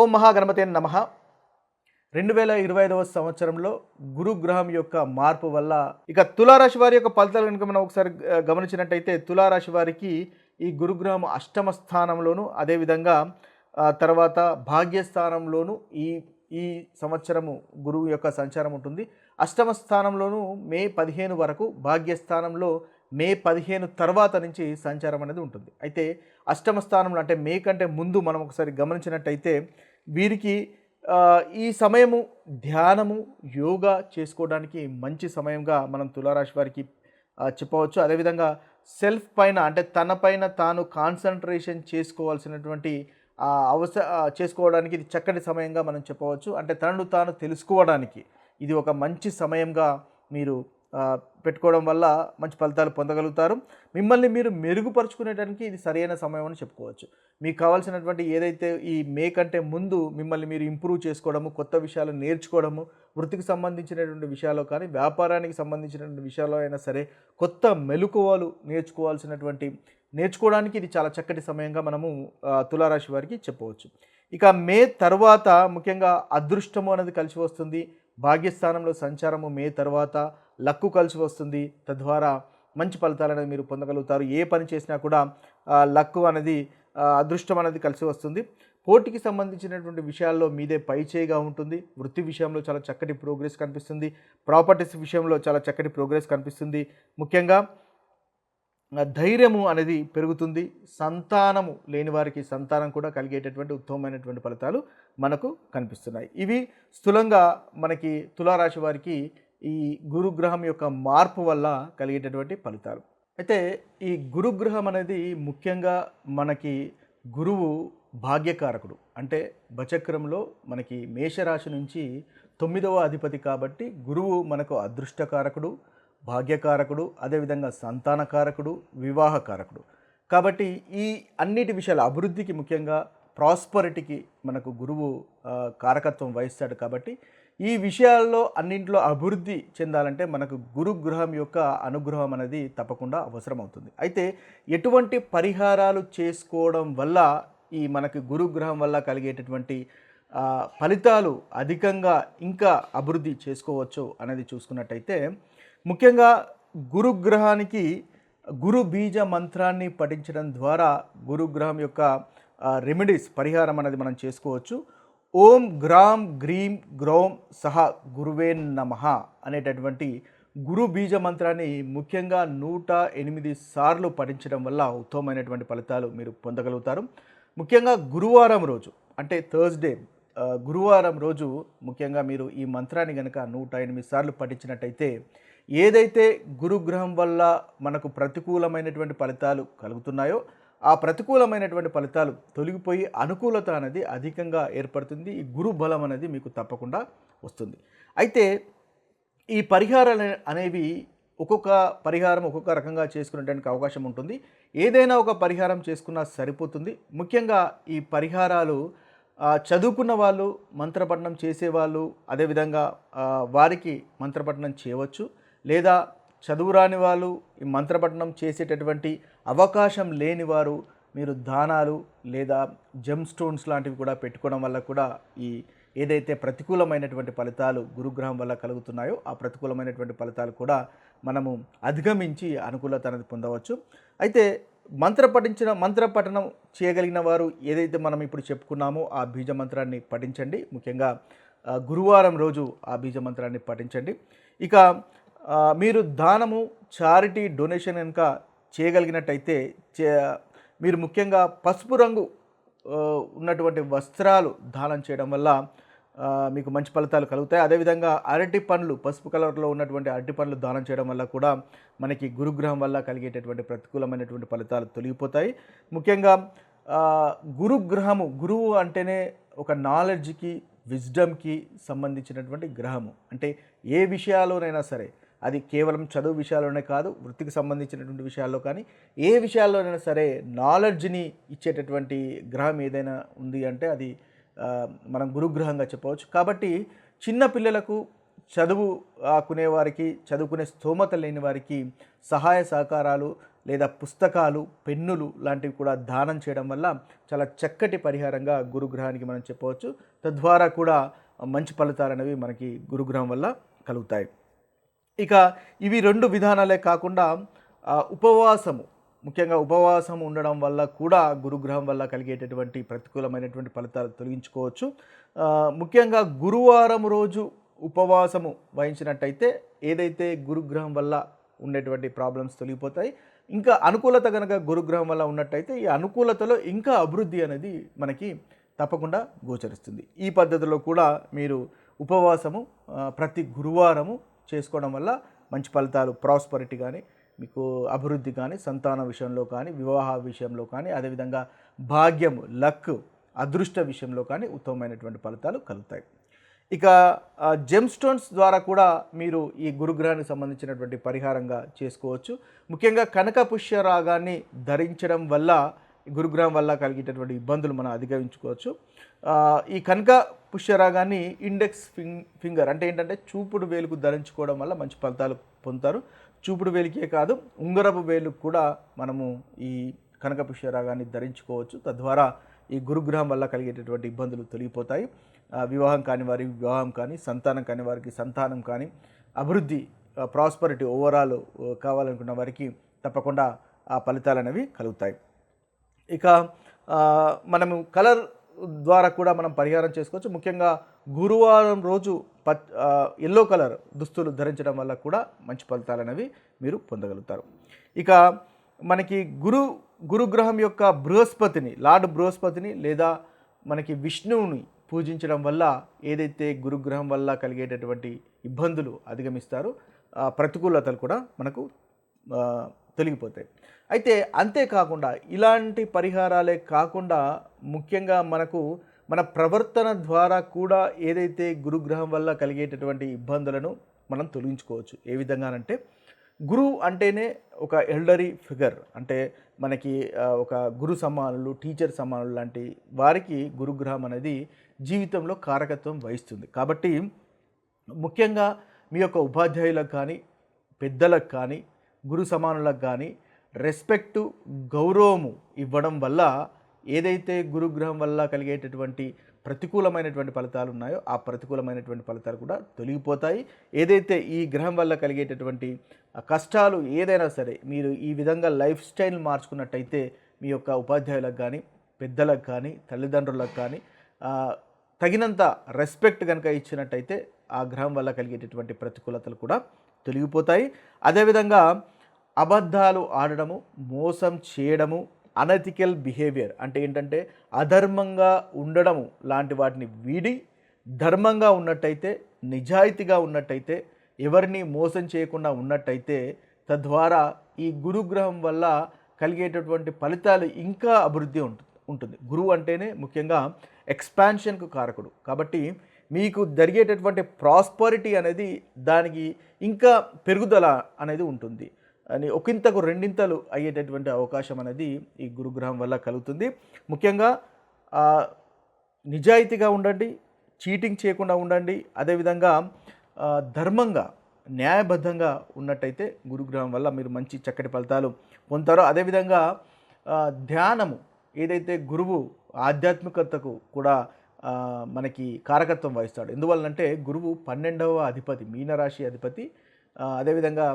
ఓం మహాగణపతి నమ. రెండు వేల ఇరవై ఐదవ సంవత్సరంలో గురుగ్రహం యొక్క మార్పు వల్ల ఇక తులారాశి వారి యొక్క ఫలితాలు కనుక మనం ఒకసారి గమనించినట్టయితే తులారాశి వారికి ఈ గురుగ్రహం అష్టమ స్థానంలోను అదేవిధంగా తర్వాత భాగ్యస్థానంలోను ఈ ఈ సంవత్సరము గురువు యొక్క సంచారం ఉంటుంది. అష్టమ స్థానంలోను మే పదిహేను వరకు భాగ్యస్థానంలో మే పదిహేను తర్వాత నుంచి సంచారం అనేది ఉంటుంది. అయితే అష్టమ స్థానంలో అంటే మే కంటే ముందు మనం ఒకసారి గమనించినట్టయితే వీరికి ఈ సమయము ధ్యానము యోగా చేసుకోవడానికి మంచి సమయంగా మనం తులారాశి వారికి చెప్పవచ్చు. అదేవిధంగా సెల్ఫ్ పైన అంటే తన పైన తాను కాన్సన్ట్రేషన్ చేసుకోవాల్సినటువంటి అవసర అవస చేసుకోవడానికి ఇది చక్కటి సమయంగా మనం చెప్పవచ్చు. అంటే తనను తాను తెలుసుకోవడానికి ఇది ఒక మంచి సమయంగా మీరు పెట్టుకోవడం వల్ల మంచి ఫలితాలు పొందగలుగుతారు. మిమ్మల్ని మీరు మెరుగుపరుచుకునేటానికి ఇది సరైన సమయం అని చెప్పుకోవచ్చు. మీకు కావాల్సినటువంటి ఏదైతే ఈ మే కంటే ముందు మిమ్మల్ని మీరు ఇంప్రూవ్ చేసుకోవడము కొత్త విషయాలు నేర్చుకోవడము వృత్తికి సంబంధించినటువంటి విషయాల్లో కానీ వ్యాపారానికి సంబంధించినటువంటి విషయాల్లో అయినా సరే కొత్త మెలకువలు నేర్చుకోవాల్సినటువంటి నేర్చుకోవడానికి ఇది చాలా చక్కటి సమయంగా మనము తులారాశి వారికి చెప్పవచ్చు. ఇక మే తర్వాత ముఖ్యంగా అదృష్టము అనేది కలిసి వస్తుంది. భాగ్యస్థానంలో సంచారము మే తర్వాత లక్కు కలిసి వస్తుంది. తద్వారా మంచి ఫలితాలు అనేది మీరు పొందగలుగుతారు. ఏ పని చేసినా కూడా లక్కు అనేది అదృష్టం అనేది కలిసి వస్తుంది. పోటీకి సంబంధించినటువంటి విషయాల్లో మీదే పై చేయిగా ఉంటుంది. వృత్తి విషయంలో చాలా చక్కటి ప్రోగ్రెస్ కనిపిస్తుంది. ప్రాపర్టీస్ విషయంలో చాలా చక్కటి ప్రోగ్రెస్ కనిపిస్తుంది. ముఖ్యంగా ధైర్యము అనేది పెరుగుతుంది. సంతానము లేని వారికి సంతానం కూడా కలిగేటటువంటి ఉత్తమమైనటువంటి ఫలితాలు మనకు కనిపిస్తున్నాయి. ఇవి స్థూలంగా మనకి తులారాశి వారికి ఈ గురుగ్రహం యొక్క మార్పు వల్ల కలిగేటటువంటి ఫలితాలు. అయితే ఈ గురుగ్రహం అనేది ముఖ్యంగా మనకి గురువు భాగ్యకారకుడు. అంటే బచక్రంలో మనకి మేషరాశి నుంచి తొమ్మిదవ అధిపతి కాబట్టి గురువు మనకు అదృష్టకారకుడు భాగ్యకారకుడు అదేవిధంగా సంతానకారకుడు వివాహకారకుడు. కాబట్టి ఈ అన్నిటి విషయాల అభివృద్ధికి ముఖ్యంగా ప్రాస్పరిటీకి మనకు గురువు కారకత్వం వహిస్తాడు కాబట్టి ఈ విషయాల్లో అన్నింటిలో అభివృద్ధి చెందాలంటే మనకు గురుగ్రహం యొక్క అనుగ్రహం అనేది తప్పకుండా అవసరం అవుతుంది అయితే ఎటువంటి పరిహారాలు చేసుకోవడం వల్ల ఈ మనకి గురుగ్రహం వల్ల కలిగేటటువంటి ఫలితాలు అధికంగా ఇంకా అభివృద్ధి చేసుకోవచ్చు అనేది చూసుకున్నట్టయితే ముఖ్యంగా గురుగ్రహానికి గురు బీజ మంత్రాన్ని పఠించడం ద్వారా గురుగ్రహం యొక్క రెమెడీస్ పరిహారం అనేది మనం చేసుకోవచ్చు. ఓం గ్రామ్ గ్రీం గ్రౌం సహ గురువే నమ అనేటటువంటి గురు బీజ మంత్రాన్ని ముఖ్యంగా నూట ఎనిమిది సార్లు పఠించడం వల్ల ఉత్తమమైనటువంటి ఫలితాలు మీరు పొందగలుగుతారు. ముఖ్యంగా గురువారం రోజు అంటే థర్స్డే గురువారం రోజు ముఖ్యంగా మీరు ఈ మంత్రాన్ని కనుక నూట ఎనిమిది సార్లు పఠించినట్టయితే ఏదైతే గురుగ్రహం వల్ల మనకు ప్రతికూలమైనటువంటి ఫలితాలు కలుగుతున్నాయో ఆ ప్రతికూలమైనటువంటి ఫలితాలు తొలగిపోయి అనుకూలత అనేది అధికంగా ఏర్పడుతుంది. ఈ గురు బలం అనేది మీకు తప్పకుండా వస్తుంది. అయితే ఈ పరిహారాలు అనేవి ఒక్కొక్క పరిహారం ఒక్కొక్క రకంగా చేసుకునేటానికి అవకాశం ఉంటుంది. ఏదైనా ఒక పరిహారం చేసుకున్నా సరిపోతుంది. ముఖ్యంగా ఈ పరిహారాలు చదువుకున్న వాళ్ళు మంత్రపఠనం చేసేవాళ్ళు అదేవిధంగా వారికి మంత్రపఠనం చేయవచ్చు. లేదా చదువు రాని వాళ్ళు ఈ మంత్రపఠనం చేసేటటువంటి అవకాశం లేని వారు మీరు దానాలు లేదా జెమ్ స్టోన్స్ లాంటివి కూడా పెట్టుకోవడం వల్ల కూడా ఈ ఏదైతే ప్రతికూలమైనటువంటి ఫలితాలు గురుగ్రహం వల్ల కలుగుతున్నాయో ఆ ప్రతికూలమైనటువంటి ఫలితాలు కూడా మనము అధిగమించి అనుకూలత అనేది పొందవచ్చు. అయితే మంత్ర పఠించిన మంత్ర పఠనం చేయగలిగిన వారు ఏదైతే మనం ఇప్పుడు చెప్పుకున్నామో ఆ బీజ మంత్రాన్ని పఠించండి. ముఖ్యంగా గురువారం రోజు ఆ బీజ మంత్రాన్ని పఠించండి. ఇక మీరు దానము చారిటీ డొనేషన్ కనుక చేయగలిగినట్టయితే చే మీరు ముఖ్యంగా పసుపు రంగు ఉన్నటువంటి వస్త్రాలు దానం చేయడం వల్ల మీకు మంచి ఫలితాలు కలుగుతాయి. అదేవిధంగా అరటి పండ్లు పసుపు కలర్లో ఉన్నటువంటి అరటి పండ్లు దానం చేయడం వల్ల కూడా మనకి గురుగ్రహం వల్ల కలిగేటటువంటి ప్రతికూలమైనటువంటి ఫలితాలు తొలగిపోతాయి. ముఖ్యంగా గురుగ్రహము గురువు అంటేనే ఒక నాలెడ్జ్కి విజ్డమ్కి సంబంధించినటువంటి గ్రహము. అంటే ఏ విషయాలోనైనా సరే అది కేవలం చదువు విషయాల్లోనే కాదు వృత్తికి సంబంధించినటువంటి విషయాల్లో కానీ ఏ విషయాల్లోనైనా సరే నాలెడ్జ్ని ఇచ్చేటటువంటి గ్రహం ఏదైనా ఉంది అంటే అది మనం గురుగ్రహంగా చెప్పవచ్చు. కాబట్టి చిన్న పిల్లలకు చదువు ఆకునే వారికి చదువుకునే స్తోమత లేని వారికి సహాయ సహకారాలు లేదా పుస్తకాలు పెన్నులు లాంటివి కూడా దానం చేయడం వల్ల చాలా చక్కటి పరిహారంగా గురుగ్రహానికి మనం చెప్పవచ్చు. తద్వారా కూడా మంచి ఫలితాలు అనేవి మనకి గురుగ్రహం వల్ల కలుగుతాయి. ఇక ఇవి రెండు విధానాలే కాకుండా ఉపవాసము. ముఖ్యంగా ఉపవాసం ఉండడం వల్ల కూడా గురుగ్రహం వల్ల కలిగేటటువంటి ప్రతికూలమైనటువంటి ఫలితాలు తొలగించుకోవచ్చు. ముఖ్యంగా గురువారం రోజు ఉపవాసము వహించినట్టయితే ఏదైతే గురుగ్రహం వల్ల ఉండేటువంటి ప్రాబ్లమ్స్ తొలగిపోతాయి ఇంకా అనుకూలత కనుక గురుగ్రహం వల్ల ఉన్నట్టయితే ఈ అనుకూలతలో ఇంకా అభివృద్ధి అనేది మనకి తప్పకుండా గోచరిస్తుంది. ఈ పద్ధతిలో కూడా మీరు ఉపవాసము ప్రతి గురువారము చేసుకోవడం వల్ల మంచి ఫలితాలు ప్రాస్పరిటీ కానీ మీకు అభివృద్ధి కానీ సంతాన విషయంలో కానీ వివాహ విషయంలో కానీ అదేవిధంగా భాగ్యము లక్ అదృష్ట విషయంలో కానీ ఉత్తమమైనటువంటి ఫలితాలు కలుగుతాయి. ఇక జెమ్ స్టోన్స్ ద్వారా కూడా మీరు ఈ గురుగ్రహానికి సంబంధించినటువంటి పరిహారంగా చేసుకోవచ్చు. ముఖ్యంగా కనక పుష్య రాగాన్ని ధరించడం వల్ల గురుగ్రహం వల్ల కలిగేటటువంటి ఇబ్బందులు మనం అధిగమించుకోవచ్చు. ఈ కనక పుష్యరాగాన్ని ఇండెక్స్ ఫింగ్ ఫింగర్ అంటే ఏంటంటే చూపుడు వేలుకు ధరించుకోవడం వల్ల మంచి ఫలితాలు పొందుతారు. చూపుడు వేలికే కాదు ఉంగరపు వేలుకు కూడా మనము ఈ కనక పుష్యరాగాన్ని ధరించుకోవచ్చు. తద్వారా ఈ గురుగ్రహం వల్ల కలిగేటటువంటి ఇబ్బందులు తొలగిపోతాయి. వివాహం కాని వారి వివాహం కానీ సంతానం కాని వారికి సంతానం కానీ అభివృద్ధి ప్రాస్పరిటీ ఓవరాల్ కావాలనుకున్న వారికి తప్పకుండా ఆ ఫలితాలు అనేవి కలుగుతాయి. ఇక మనము కలర్ ద్వారా కూడా మనం పరిహారం చేసుకోవచ్చు. ముఖ్యంగా గురువారం రోజు పత్ ఎల్లో కలర్ దుస్తులు ధరించడం వల్ల కూడా మంచి ఫలితాలు అనేవి మీరు పొందగలుగుతారు. ఇక మనకి గురు గురుగ్రహం యొక్క బృహస్పతిని లార్డ్ బృహస్పతిని లేదా మనకి విష్ణువుని పూజించడం వల్ల ఏదైతే గురుగ్రహం వల్ల కలిగేటటువంటి ఇబ్బందులు అధిగమిస్తారో ఆ ప్రతికూలతలు కూడా మనకు తొలగిపోతాయి. అయితే అంతేకాకుండా ఇలాంటి పరిహారాలే కాకుండా ముఖ్యంగా మనకు మన ప్రవర్తన ద్వారా కూడా ఏదైతే గురుగ్రహం వల్ల కలిగేటటువంటి ఇబ్బందులను మనం తొలగించుకోవచ్చు. ఏ విధంగానంటే గురువు అంటేనే ఒక ఎల్డరీ ఫిగర్ అంటే మనకి ఒక గురు సమానులు టీచర్ సమానులు లాంటి వారికి గురుగ్రహం అనేది జీవితంలో కారకత్వం వహిస్తుంది. కాబట్టి ముఖ్యంగా మీ యొక్క ఉపాధ్యాయులకు కానీ పెద్దలకు కానీ గురు సమానులకు కానీ రెస్పెక్టు గౌరవము ఇవ్వడం వల్ల ఏదైతే గురుగ్రహం వల్ల కలిగేటటువంటి ప్రతికూలమైనటువంటి ఫలితాలు ఉన్నాయో ఆ ప్రతికూలమైనటువంటి ఫలితాలు కూడా తొలగిపోతాయి. ఏదైతే ఈ గ్రహం వల్ల కలిగేటటువంటి కష్టాలు ఏదైనా సరే మీరు ఈ విధంగా లైఫ్ స్టైల్ మార్చుకున్నట్టయితే మీ యొక్క ఉపాధ్యాయులకు కానీ పెద్దలకు కానీ తల్లిదండ్రులకు కానీ తగినంత రెస్పెక్ట్ కనుక ఇచ్చినట్టయితే ఆ గ్రహం వల్ల కలిగేటటువంటి ప్రతికూలతలు కూడా తొలగిపోతాయి. అదేవిధంగా అబద్ధాలు ఆడడము మోసం చేయడము అనెథికల్ బిహేవియర్ అంటే ఏంటంటే అధర్మంగా ఉండడం లాంటి వాటిని వీడి ధర్మంగా ఉన్నట్టయితే నిజాయితీగా ఉన్నట్టయితే ఎవరిని మోసం చేయకుండా ఉన్నట్టయితే తద్వారా ఈ గురుగ్రహం వల్ల కలిగేటటువంటి ఫలితాలు ఇంకా అభివృద్ధి ఉంటుంది ఉంటుంది. గురువు అంటేనే ముఖ్యంగా ఎక్స్పాన్షన్కు కారకుడు. కాబట్టి మీకు జరిగేటటువంటి ప్రాస్పరిటీ అనేది దానికి ఇంకా పెరుగుదల అనేది ఉంటుంది. అని ఒకంతకు రెండింతలు అయ్యేటటువంటి అవకాశం అనేది ఈ గురుగ్రహం వల్ల కలుగుతుంది. ముఖ్యంగా నిజాయితీగా ఉండండి చీటింగ్ చేయకుండా ఉండండి. అదేవిధంగా ధర్మంగా న్యాయబద్ధంగా ఉన్నట్టయితే గురుగ్రహం వల్ల మీరు మంచి చక్కటి ఫలితాలు పొందుతారో. అదేవిధంగా ధ్యానము ఏదైతే గురువు ఆధ్యాత్మికతకు కూడా మనకి కారకత్వం వహిస్తాడు. ఎందువల్లంటే గురువు పన్నెండవ అధిపతి మీనరాశి అధిపతి. అదేవిధంగా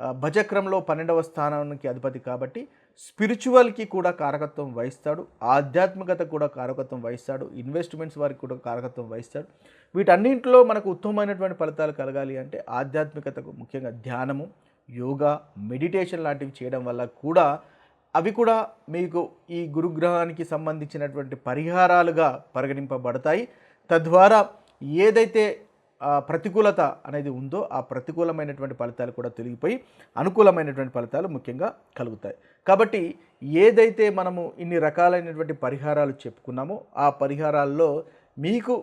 ఆ, భజక్రమంలో పన్నెండవ స్థానానికి అధిపతి కాబట్టి స్పిరిచువల్కి కూడా కారకత్వం వహిస్తాడు ఆధ్యాత్మికత కూడా కారకత్వం వహిస్తాడు ఇన్వెస్ట్మెంట్స్ వారికి కూడా కారకత్వం వహిస్తాడు. వీటన్నింటిలో మనకు ఉత్తమమైనటువంటి ఫలితాలు కలగాలి అంటే ఆధ్యాత్మికతకు ముఖ్యంగా ధ్యానము యోగా మెడిటేషన్ లాంటివి చేయడం వల్ల కూడా అవి కూడా మీకు ఈ గురుగ్రహానికి సంబంధించినటువంటి పరిహారాలుగా పరిగణింపబడతాయి. తద్వారా ఏదైతే ప్రతికూలత అనేది ఉందో ఆ ప్రతికూలమైనటువంటి ఫలితాలు కూడా తొలగిపోయి అనుకూలమైనటువంటి ఫలితాలు ముఖ్యంగా కలుగుతాయి. కాబట్టి ఏదైతే మనము ఇన్ని రకాలైనటువంటి పరిహారాలు చెప్పుకున్నామో ఆ పరిహారాల్లో మీకు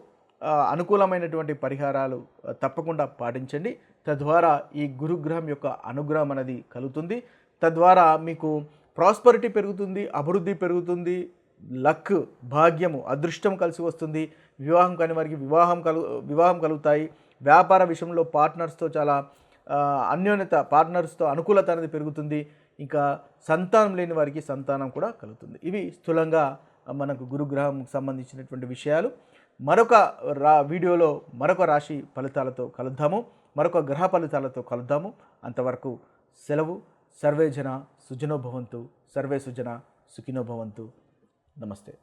అనుకూలమైనటువంటి పరిహారాలు తప్పకుండా పాటించండి. తద్వారా ఈ గురుగ్రహం యొక్క అనుగ్రహం అనేది కలుగుతుంది. తద్వారా మీకు ప్రాస్పరిటీ పెరుగుతుంది అభివృద్ధి పెరుగుతుంది లక్ భాగ్యము అదృష్టం కలిసి వస్తుంది. వివాహం కాని వారికి వివాహం కలు వివాహం కలుగుతాయి. వ్యాపార విషయంలో పార్ట్నర్స్తో చాలా అన్యోన్యత పార్ట్నర్స్తో అనుకూలత అనేది పెరుగుతుంది. ఇంకా సంతానం లేని వారికి సంతానం కూడా కలుగుతుంది. ఇవి స్థూలంగా మనకు గురుగ్రహం సంబంధించినటువంటి విషయాలు. మరొక రా వీడియోలో మరొక రాశి ఫలితాలతో కలుద్దాము. మరొక గ్రహ ఫలితాలతో కలుద్దాము. అంతవరకు సెలవు. సర్వే జన సర్వే సుజన సుఖినోభవంతు. నమస్తే